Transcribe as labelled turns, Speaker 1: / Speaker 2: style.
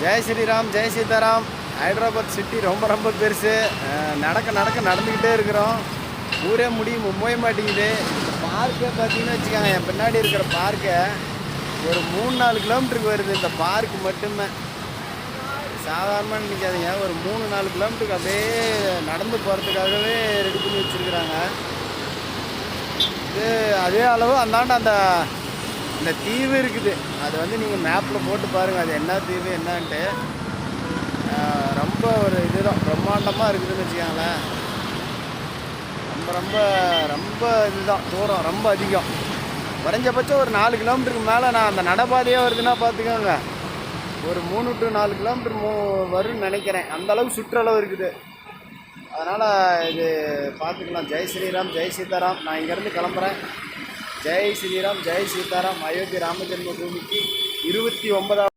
Speaker 1: Jai Shriram Jai Sitaram. Hyderabad city ரொம்ப ரொம்ப பெருசு. நடக்க நடக்க நடந்துக்கிட்டே இருக்கிறோம். ஊரே முடியும் போய மாட்டேங்குது. இந்த பார்க்கே பார்த்தீங்கன்னு வச்சுக்காங்க என் பின்னாடி இருக்கிற பார்க்கை ஒரு மூணு நாலு கிலோமீட்டருக்கு வருது. இந்த பார்க் மட்டுமே. சாதாரணமாக நினைக்காதீங்க. ஒரு மூணு நாலு கிலோமீட்டருக்கு அப்படியே நடந்து போகிறதுக்காகவே ரெடி பண்ணி வச்சுருக்குறாங்க. இது அதே அளவு அந்தாண்ட அந்த இந்த தீவு இருக்குது. அது வந்து நீங்கள் மேப்பில் போட்டு பாருங்கள் அது என்ன தீவு என்னான்ட்டு. ரொம்ப ஒரு இதுதான். பிரம்மாண்டமாக இருக்குதுன்னு வச்சுக்கோங்களேன். ரொம்ப ரொம்ப ரொம்ப இதுதான். தூரம் ரொம்ப அதிகம். குறைஞ்சபட்சம் ஒரு நாலு கிலோமீட்டருக்கு மேலே நான் அந்த நடைபாதையே வருதுன்னா பார்த்துக்கோங்க. ஒரு மூணு டு நாலு கிலோமீட்டர் மூ வரும்னு நினைக்கிறேன். அந்த சுற்றளவு இருக்குது. அதனால் இது பார்த்துக்கலாம். ஜெய் ஸ்ரீராம் ஜெய் சீதாராம். நான் இங்கேருந்து கிளம்புறேன். ஜெய் ஸ்ரீராம் ஜெய் சீதாராம் அயோத்தி ராமஜென்மபூமிக்கு பூமிக்கு இருபத்தி ஒன்பதாம்